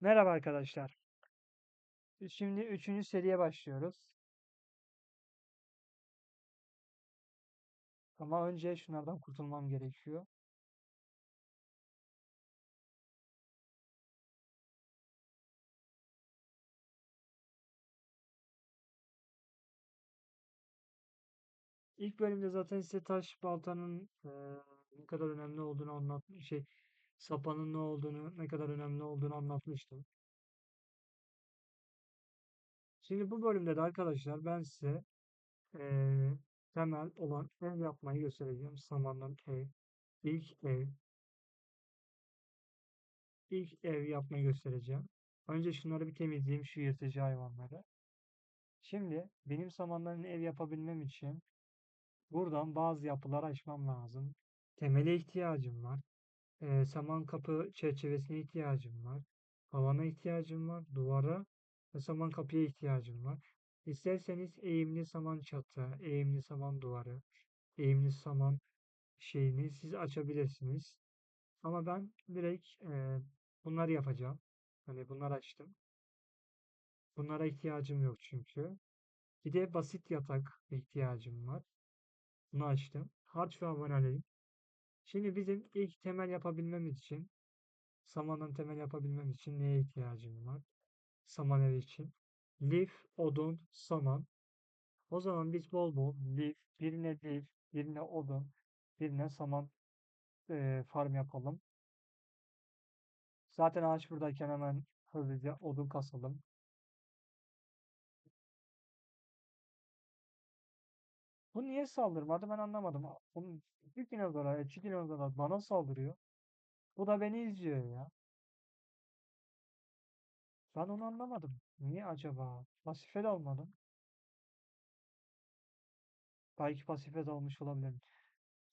Merhaba arkadaşlar. Biz Şimdi üçüncü seriye başlıyoruz. Ama önce şunlardan kurtulmam gerekiyor. İlk bölümde zaten size taş baltanın eee, ne kadar önemli olduğunu anlat şey sapanın ne olduğunu ne kadar önemli olduğunu anlatmıştım. Şimdi bu bölümde de arkadaşlar ben size eee, temel olan ev yapmayı göstereceğim. Samandan ev, ilk ev, ilk ev yapmayı göstereceğim. Önce şunları bir temizleyeyim şu yırtıcı hayvanları. Şimdi benim samandan ev yapabilmem için buradan bazı yapılar açmam lazım. Temele ihtiyacım var. Eee, saman kapı çerçevesine ihtiyacım var. Havana ihtiyacım var. Duvara ve saman kapıya ihtiyacım var. İsterseniz eğimli saman çatı, eğimli saman duvarı, eğimli saman şeyini siz açabilirsiniz. Ama ben direkt eee bunları yapacağım. Hani bunları açtım. Bunlara ihtiyacım yok çünkü. Bir de basit yatak ihtiyacım var. Bunu açtım. Harç ve aboneliğim. Şimdi bizim ilk temel yapabilmemiz için samandan temel yapabilmem için neye ihtiyacım var? Saman evi için. Lif, odun, saman. O zaman biz bol bol lif, birine lif, birine odun, birine saman eee, farm yapalım. Zaten ağaç buradayken hemen hızlıca odun kasalım. Bu niye saldırmadı ben anlamadım. Bunun iki dinozorlar, iki dinozorlar bana saldırıyor. Bu da beni izliyor ya. Ben onu anlamadım. Niye acaba? Pasife de almadım. Belki pasife de almış olabilirim.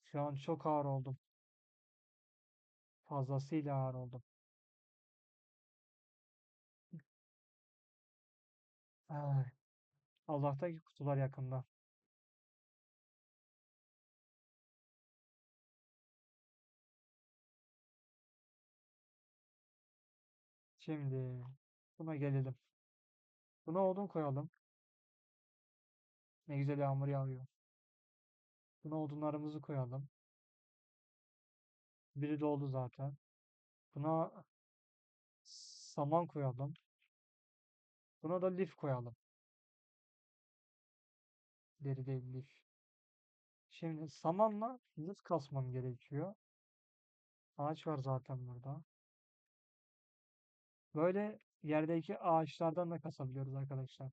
Şu an çok ağır oldum. Fazlasıyla ağır oldum. Ay, Allah'tan ki kutular yakında. Şimdi buna gelelim. Buna odun koyalım. Ne güzel yağmur yağıyor. Buna odunlarımızı koyalım. Biri doldu zaten. Buna saman koyalım. Buna da lif koyalım. Deri değil lif. Şimdi samanla lif kasmam gerekiyor. Ağaç var zaten burada. Böyle yerdeki ağaçlardan da kasabiliyoruz arkadaşlar.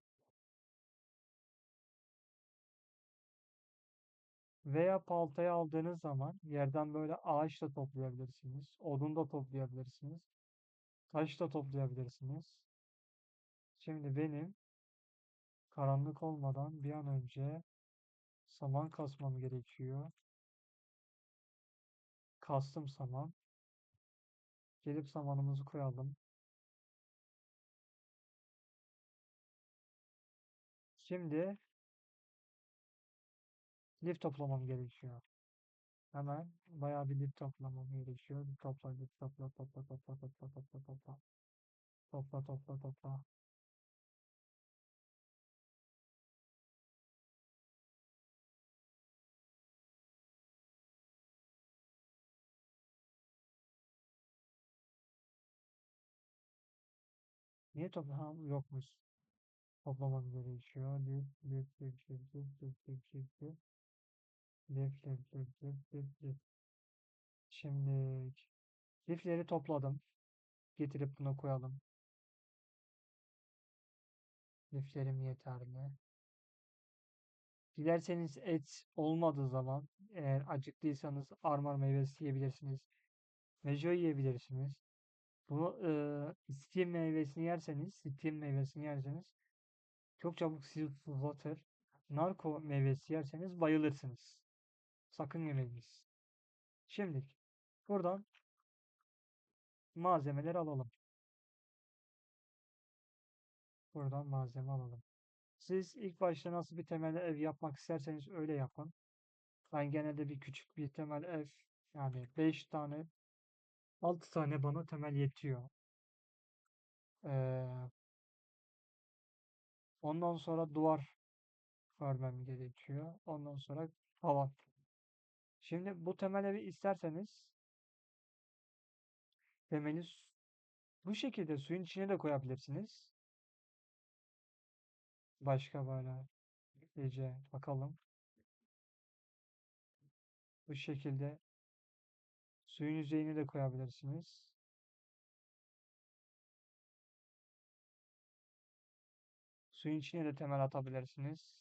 Veya paltayı aldığınız zaman yerden böyle ağaç da toplayabilirsiniz. Odun da toplayabilirsiniz. Taş da toplayabilirsiniz. Şimdi benim karanlık olmadan bir an önce saman kasmam gerekiyor. Kastım saman. Gelip samanımızı koyalım. Şimdi lif toplamam gerekiyor. Hemen bayağı bir lif toplamam gerekiyor. Topla, lif topla, topla, topla, topla, topla, topla. Topla, topla, topla. Niye topla? Ha, yokmuş. Toplamam gerekiyor. Lif, lif, lif, lif, lif, lif, lif, lif, lif. Lif, lif, lif, lif, lif, lif. Şimdi lifleri topladım. Getirip buna koyalım. Liflerim yeterli. Dilerseniz et olmadığı zaman eğer acıktıysanız armar meyvesi yiyebilirsiniz. Mejo yiyebilirsiniz. Bunu e, steam meyvesini yerseniz, steam meyvesini yerseniz çok çabuk sizi fırlatır. Narko meyvesi yerseniz bayılırsınız. Sakın yemeyiniz. Şimdi buradan malzemeleri alalım. Buradan malzeme alalım. Siz ilk başta nasıl bir temel ev yapmak isterseniz öyle yapın. Ben genelde bir küçük bir temel ev yani 5 tane 6 tane bana temel yetiyor. Ondan sonra duvar örmem gerekiyor. Ondan sonra tavan. Şimdi bu temel isterseniz temeli bu şekilde suyun içine de koyabilirsiniz. Başka böyle iyice bakalım. Bu şekilde suyun yüzeyine de koyabilirsiniz. Suyun içine de temel atabilirsiniz.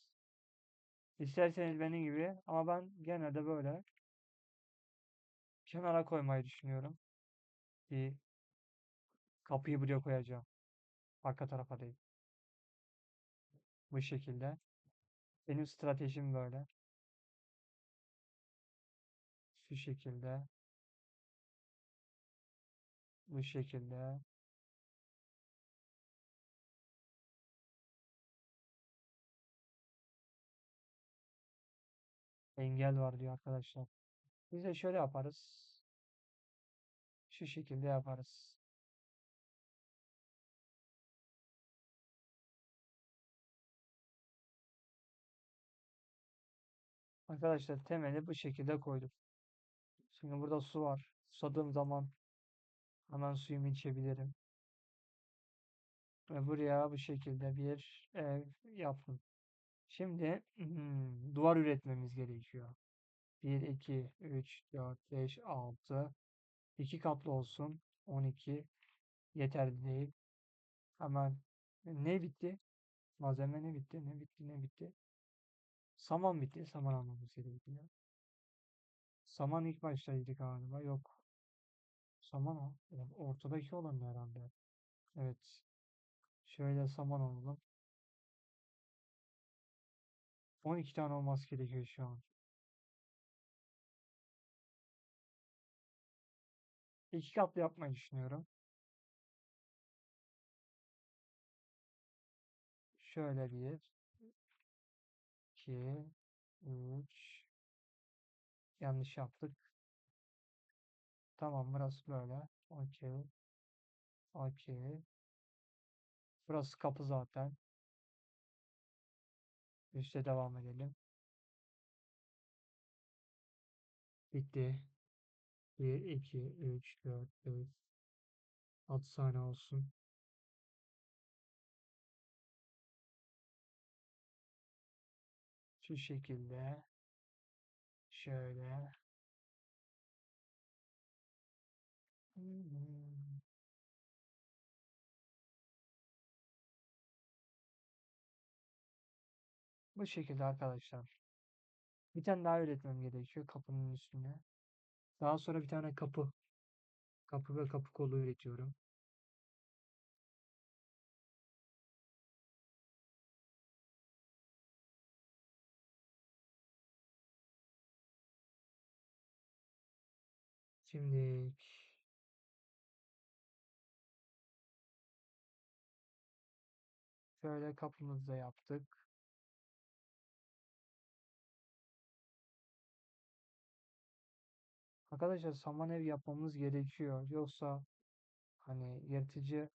İsterseniz benim gibi ama ben genelde böyle kenara koymayı düşünüyorum. Bir kapıyı buraya koyacağım. Arka tarafa değil. Bu şekilde. Benim stratejim böyle. Şu şekilde. Bu şekilde. Engel var diyor arkadaşlar. Biz de şöyle yaparız. Şu şekilde yaparız. Arkadaşlar temeli bu şekilde koyduk. Şimdi burada su var. Susadığım zaman hemen suyumu içebilirim. Ve buraya bu şekilde bir ev yaptım. Şimdi hmm, duvar üretmemiz gerekiyor. 1, 2, 3, 4, 5, 6. 2 katlı olsun. 12. Yeterli değil. Hemen ne bitti? Malzeme ne bitti? Ne bitti? Ne bitti? Saman bitti. Saman almamız gerekiyor. Saman ilk baştaydı galiba. Yok. Saman. O- Ortadaki olan herhalde. Evet. Şöyle saman alalım. 12 tane olması gerekiyor şu an. İki katlı yapmayı düşünüyorum. Şöyle bir, iki, üç. Yanlış yaptık. Tamam burası böyle. Okey. Okey. Burası kapı zaten. Üste devam edelim. Bitti. 1, 2, 3, 4, 5. 6 tane olsun. Şu şekilde. Şöyle. Hmm. Bu şekilde arkadaşlar. Bir tane daha üretmem gerekiyor kapının üstüne. Daha sonra bir tane kapı. Kapı ve kapı kolu üretiyorum. Şimdi şöyle kapımızı da yaptık. Arkadaşlar saman ev yapmamız gerekiyor. Yoksa hani yırtıcı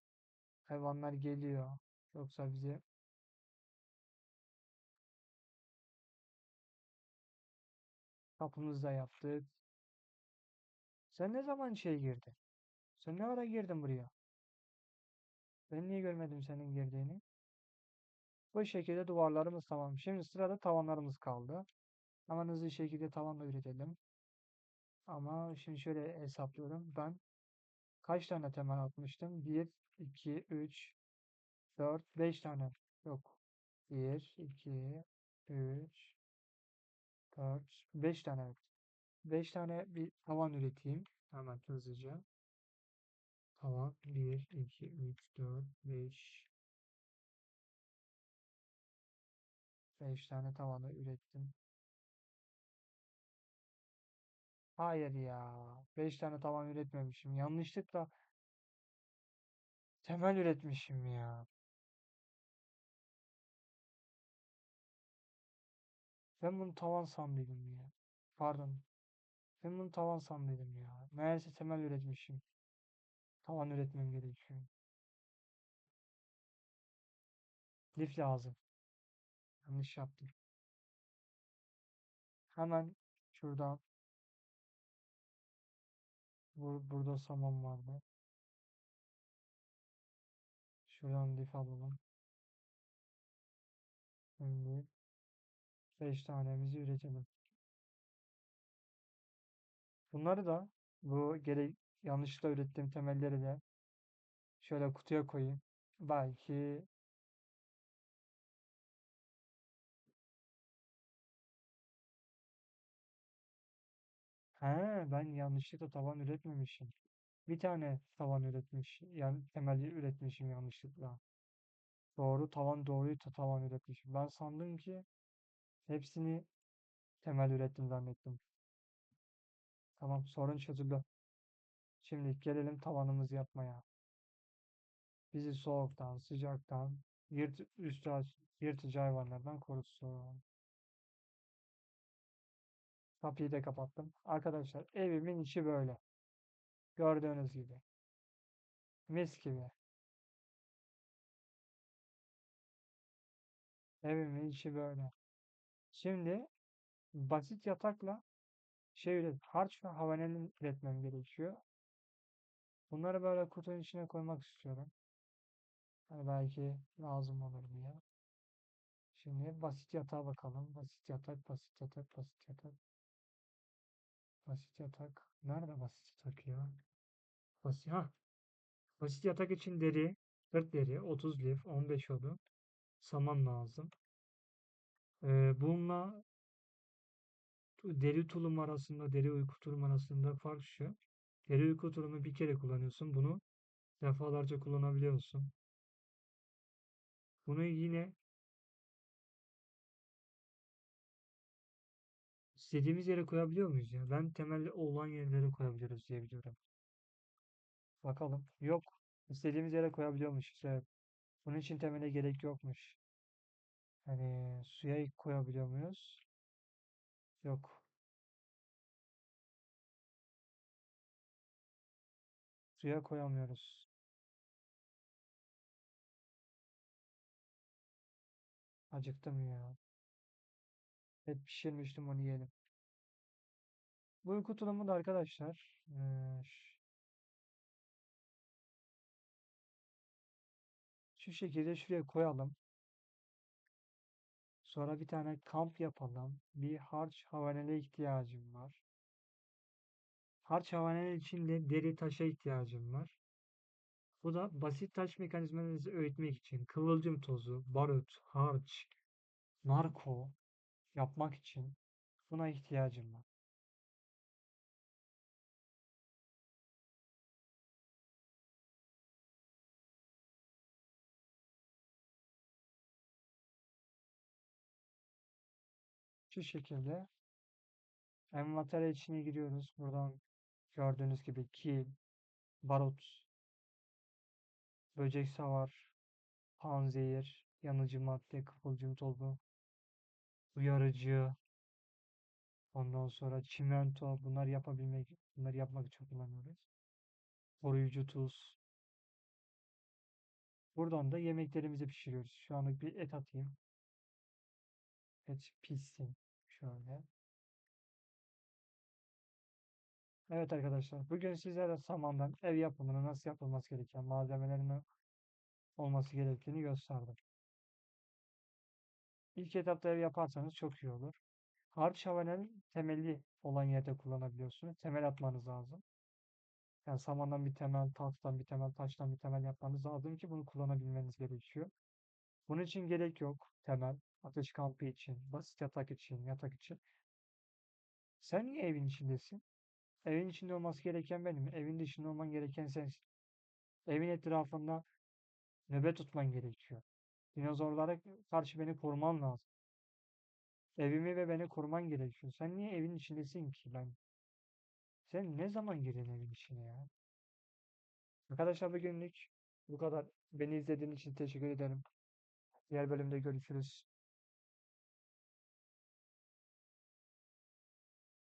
hayvanlar geliyor. Yoksa bize kapımızı da yaptık. Sen ne zaman şey girdin? Sen ne ara girdin buraya? Ben niye görmedim senin girdiğini? Bu şekilde duvarlarımız tamam. Şimdi sırada tavanlarımız kaldı. Hemen hızlı şekilde tavan da üretelim. Ama şimdi şöyle hesaplıyorum. Ben kaç tane temel atmıştım? 1, 2, 3, 4, 5 tane. Yok. 1, 2, 3, 4, 5 tane. evet. 5 tane bir tavan üreteyim. Hemen hızlıca. Tavan 1, 2, 3, 4, 5. 5 tane tavanı ürettim. Hayır ya. 5 tane tavan üretmemişim. Yanlışlıkla temel üretmişim ya. Ben bunu tavan sandıydım ya. Pardon. Ben bunu tavan sandıydım ya. Meğerse temel üretmişim. Tavan üretmem gerekiyor. Lif lazım. Yanlış yaptım. Hemen şuradan bur burada saman vardı. Şuradan lif alalım. Şimdi 5 tanemizi üretelim. Bunları da bu gerek yanlışlıkla ürettiğim temelleri de şöyle kutuya koyayım. Belki He, ben yanlışlıkla tavan üretmemişim. Bir tane tavan üretmiş. Yani temeli üretmişim yanlışlıkla. Doğru tavan doğruyu ta- tavan üretmişim. Ben sandım ki hepsini temel ürettim zannettim. Tamam sorun çözüldü. Şimdi gelelim tavanımızı yapmaya. Bizi soğuktan, sıcaktan, yırt üstü yırtıcı hayvanlardan korusun. Kapıyı da kapattım. Arkadaşlar evimin içi böyle. Gördüğünüz gibi. Mis gibi. Evimin içi böyle. Şimdi basit yatakla şey harç ve havaneli üretmem gerekiyor. Bunları böyle kutunun içine koymak istiyorum. Hani belki lazım olur diye. Şimdi basit yatağa bakalım. Basit yatak, basit yatak, basit yatak. Basit yatak. Nerede basit yatak ya? Basit, ha. Basit yatak için deri, 40 deri, 30 lif, 15 odun, saman lazım. Ee, bununla deri tulum arasında, deri uyku tulum arasında fark şu. Deri uyku tulumu bir kere kullanıyorsun. Bunu defalarca kullanabiliyorsun. Bunu yine istediğimiz yere koyabiliyor muyuz ya? Ben temelli olan yerlere koyabiliyoruz diye biliyorum. Bakalım. Yok. İstediğimiz yere koyabiliyormuşuz. Evet. Bunun için temele gerek yokmuş. Hani suya koyabiliyor muyuz? Yok. Suya koyamıyoruz. Acıktım ya. Et pişirmiştim onu yiyelim. Bu uyku tulumu da arkadaşlar şu şekilde şuraya koyalım. Sonra bir tane kamp yapalım. Bir harç havaneli ihtiyacım var. Harç havaneli için de deri taşa ihtiyacım var. Bu da basit taş mekanizmalarınızı öğütmek için kıvılcım tozu, barut, harç, narko yapmak için buna ihtiyacım var. Şu şekilde envanter içine giriyoruz. Buradan gördüğünüz gibi kil, barut, böcek savar, panzehir, yanıcı madde, kıvılcım tozu, uyarıcı, ondan sonra çimento bunlar yapabilmek, bunları yapmak için kullanıyoruz. Koruyucu tuz. Buradan da yemeklerimizi pişiriyoruz. Şu anlık bir et atayım. Et pişsin. Şöyle. Evet arkadaşlar, bugün sizlere samandan ev yapımını nasıl yapılması gereken malzemelerin olması gerektiğini gösterdim. İlk etapta ev yaparsanız çok iyi olur. Harç havanel temelli olan yerde kullanabiliyorsunuz. Temel atmanız lazım. Yani samandan bir temel, tahtadan bir temel, taştan bir temel yapmanız lazım ki bunu kullanabilmeniz gerekiyor. Bunun için gerek yok temel. Ateş kampı için, basit yatak için, yatak için. Sen niye evin içindesin? Evin içinde olması gereken benim. Evin dışında olman gereken sensin. Evin etrafında nöbet tutman gerekiyor. Dinozorlara karşı beni koruman lazım. Evimi ve beni koruman gerekiyor. Sen niye evin içindesin ki ben? Sen ne zaman girdin evin içine ya? Arkadaşlar bugünlük bu kadar. Beni izlediğiniz için teşekkür ederim. Diğer bölümde görüşürüz.